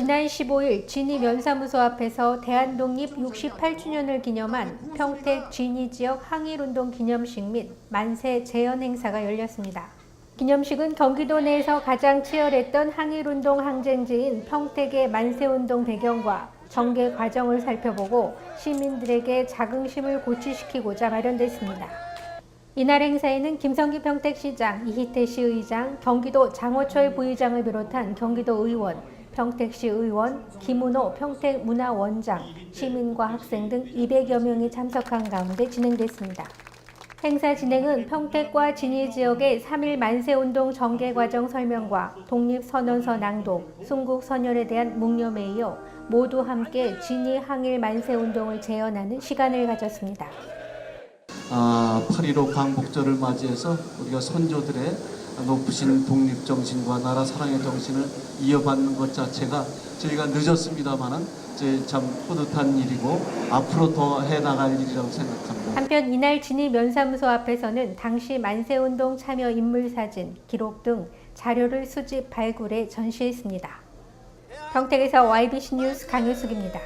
지난 15일 진이 면사무소 앞에서 대한독립 68주년을 기념한 평택 진이 지역 항일운동 기념식 및 만세 재현 행사가 열렸습니다. 기념식은 경기도 내에서 가장 치열했던 항일운동 항쟁지인 평택의 만세운동 배경과 전개 과정을 살펴보고 시민들에게 자긍심을 고취시키고자 마련됐습니다. 이날 행사에는 김성기 평택시장, 이희태 시의장, 경기도 장호철 부의장을 비롯한 경기도 의원, 평택시 의원, 김은호 평택문화원장, 시민과 학생 등 200여 명이 참석한 가운데 진행됐습니다. 행사 진행은 평택과 진희 지역의 3.1 만세운동 전개 과정 설명과 독립선언서 낭독, 순국선열에 대한 묵념에 이어 모두 함께 진희 항일 만세운동을 재현하는 시간을 가졌습니다. 아, 8.15 광복절을 맞이해서 우리가 선조들의 높으신 독립정신과 나라 사랑의 정신을 이어받는 것 자체가 저희가 늦었습니다만은 참 뿌듯한 일이고 앞으로 더 해나갈 일이라고 생각합니다. 한편 이날 진희 면사무소 앞에서는 당시 만세운동 참여 인물 사진, 기록 등 자료를 수집 발굴해 전시했습니다. 평택에서 YBC 뉴스 강효숙입니다.